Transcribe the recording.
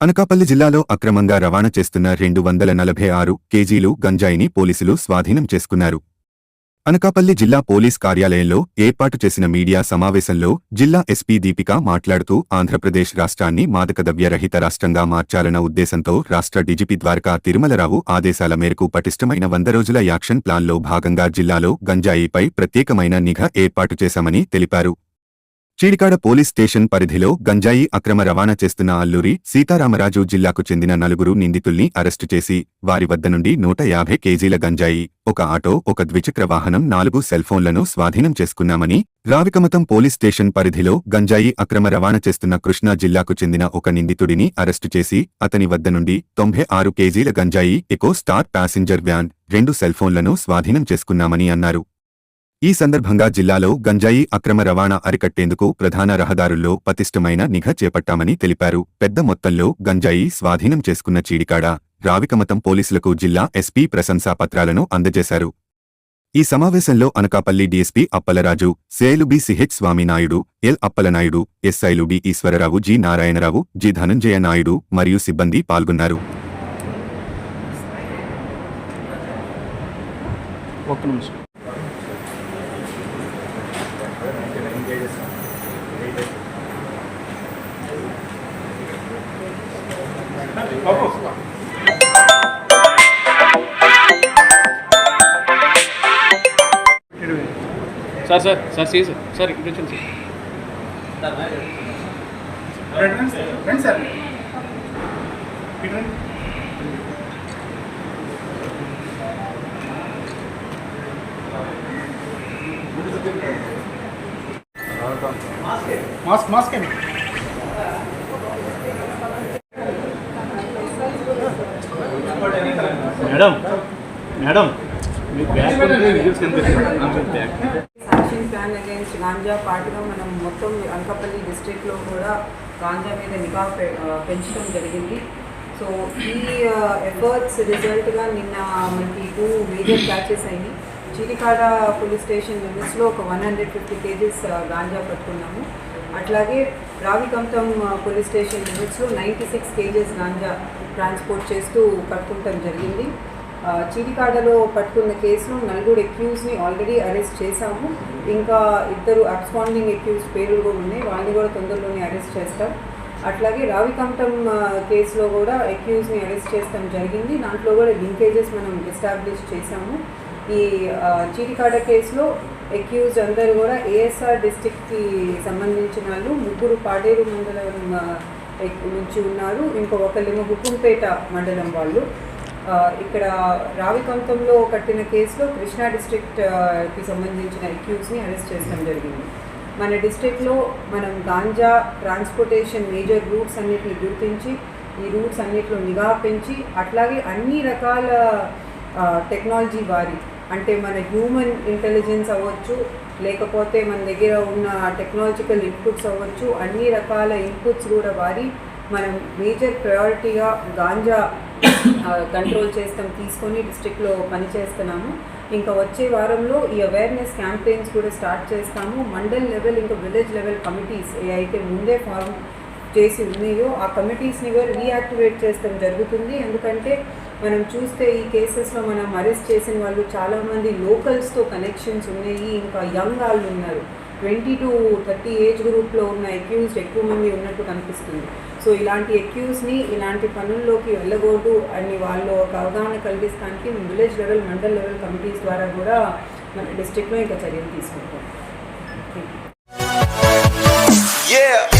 అనకాపల్లి జిల్లాలో అక్రమంగా రవాణా చేస్తున్న రెండు వందల నలభై ఆరు కేజీలు గంజాయిని పోలీసులు స్వాధీనం చేసుకున్నారు. అనకాపల్లి జిల్లా పోలీస్ కార్యాలయంలో ఏర్పాటు చేసిన మీడియా సమావేశంలో జిల్లా ఎస్పీ దీపిక మాట్లాడుతూ ఆంధ్రప్రదేశ్ రాష్ట్రాన్ని మాదకద్రవ్య రహిత రాష్ట్రంగా మార్చాలన్న ఉద్దేశంతో రాష్ట్ర డీజీపీ ద్వారకా తిరుమలరావు ఆదేశాల మేరకు పటిష్టమైన వంద రోజుల యాక్షన్ ప్లాన్లో భాగంగా జిల్లాలో గంజాయిపై ప్రత్యేకమైన నిఘా ఏర్పాటు చేశామని తెలిపారు. చీడికాడ పోలీస్ స్టేషన్ పరిధిలో గంజాయి అక్రమ రవాణా చేస్తున్న అల్లూరి సీతారామరాజు జిల్లాకు చెందిన నలుగురు నిందితుల్ని అరెస్టు చేసి వారి వద్ద నుండి నూట యాభై కేజీల గంజాయి ఒక ఆటో ఒక ద్విచక్ర వాహనం నాలుగు సెల్ఫోన్లను స్వాధీనం చేసుకున్నామని రావికమతం పోలీస్ స్టేషన్ పరిధిలో గంజాయి అక్రమ రవాణా చేస్తున్న కృష్ణా జిల్లాకు చెందిన ఒక నిందితుడిని అరెస్టు చేసి అతని వద్ద నుండి తొంభై ఆరు కేజీల గంజాయి ఎకో స్టార్ ప్యాసింజర్ వ్యాన్ రెండు సెల్ఫోన్లను స్వాధీనం చేసుకున్నామని అన్నారు. ఈ సందర్భంగా జిల్లాలో గంజాయి అక్రమ రవాణా అరికట్టేందుకు ప్రధాన రహదారుల్లో పతిష్టమైన నిఘా చేపట్టామని తెలిపారు. పెద్ద మొత్తంలో గంజాయి స్వాధీనం చేసుకున్న చీడికాడ రావికమతం పోలీసులకు జిల్లా ఎస్పీ ప్రశంసా పత్రాలను అందజేశారు. ఈ సమావేశంలో అనకాపల్లి డీఎస్పీ అప్పలరాజు సేలు B CH Swaminaidu L Appalanaidu ఎస్ఐలు ఈశ్వరరావు జి నారాయణరావు జి ధనంజయ నాయుడు మరియు సిబ్బంది పాల్గొన్నారు. ఒక్క నిమిషం. Sir sir sir see sir sir ఇక్కడ వచ్చాను సార్ రండి సార్ ఇటు రండి. Mask mask madam madam action plan against ganja పాటుగా మనం మొత్తం అనకాపల్లి డిస్ట్రిక్ట్లో కూడా గాంజా మీద నిఘా పెంచడం జరిగింది. సో ఈ ఎఫర్ట్స్ రిజల్ట్గా నిన్న మనకి టూ మేజర్ క్యాచెస్ అయినాయి. చీరికాడ పోలీస్ స్టేషన్ లిమిట్స్లో ఒక one hundred fifty kgs ganja పట్టుకున్నాము. అట్లాగే రావికంతం పోలీస్ స్టేషన్ లిమిట్స్లో ninety six kgs ganja transport చేస్తూ పట్టుకుంటాం జరిగింది. ఆ, పట్టుకున్న కేసులో నలుగురు ఎక్యూజ్ని ఆల్రెడీ అరెస్ట్ చేశాము. ఇంకా ఇద్దరు అబ్స్పాండింగ్ ఎక్యూజ్ పేర్లు కూడా ఉన్నాయి. వాళ్ళని కూడా తొందరలోనే అరెస్ట్ చేస్తాం. అట్లాగే రావికంఠం కేసులో కూడా ఎక్యూజ్ని అరెస్ట్ చేస్తాం జరిగింది. దాంట్లో కూడా లింకేజెస్ మనం ఎస్టాబ్లిష్ చేశాము. ఈ చీటికాడ చీడికాడ కేసులో అక్యూజ్ అందరూ కూడా ఏఎస్ఆర్ డిస్టిక్కి సంబంధించిన వాళ్ళు ముగ్గురు పాడేరు మండలం నుంచి ఉన్నారు. ఇంకో ఒకళ్ళేమో హుకుంపేట మండలం వాళ్ళు. ఇక్కడ రావికంతంలో కట్టిన కేసులో కృష్ణా డిస్ట్రిక్ట్కి సంబంధించిన ఎక్యూస్ని అరెస్ట్ చేయడం జరిగింది. మన డిస్ట్రిక్ట్లో మనం గాంజా ట్రాన్స్పోర్టేషన్ మేజర్ రూట్స్ అన్నిటిని గుర్తించి ఈ రూట్స్ అన్నిటిలో నిఘా పెంచి అట్లాగే అన్ని రకాల టెక్నాలజీ వారి అంటే మన హ్యూమన్ ఇంటెలిజెన్స్ అవ్వచ్చు లేకపోతే మన దగ్గర ఉన్న టెక్నాలజికల్ ఇన్పుట్స్ అవ్వచ్చు అన్ని రకాల ఇన్పుట్స్ కూడా వారి మనం మేజర్ ప్రయారిటీగా గాంజా కంట్రోల్ చేస్తాం తీసుకొని డిస్ట్రిక్ట్లో పనిచేస్తున్నాము ఇంకా వచ్చే వారంలో ఈ అవేర్నెస్ క్యాంపెయిన్స్ కూడా స్టార్ట్ చేస్తాము. మండల్ లెవెల్ ఇంకా విలేజ్ లెవెల్ కమిటీస్ ఏ అయితే ముందే ఫార్మ్ చేసి ఉన్నాయో ఆ కమిటీస్ని కూడా రీయాక్టివేట్ చేస్తాం జరుగుతుంది. ఎందుకంటే మనం చూస్తే ఈ కేసెస్లో మనం అరెస్ట్ చేసిన వాళ్ళు చాలామంది లోకల్స్తో కనెక్షన్స్ ఉన్నాయి ఇంకా యంగ్ వాళ్ళు ఉన్నారు. ట్వంటీ టు థర్టీ ఏజ్ గ్రూప్లో ఉన్న అక్యూజ్డ్ ఎక్కువ మంది ఉన్నట్టు కనిపిస్తుంది. సో ఇలాంటి ఎక్యూస్ని ఇలాంటి పనుల్లోకి వెళ్ళకూడదు అని వాళ్ళు ఒక అవగాహన కల్పిస్తానికి village level mandal level committees ద్వారా కూడా మన డిస్ట్రిక్ట్లో ఇంకా చర్యలు తీసుకుంటాం. Yeah!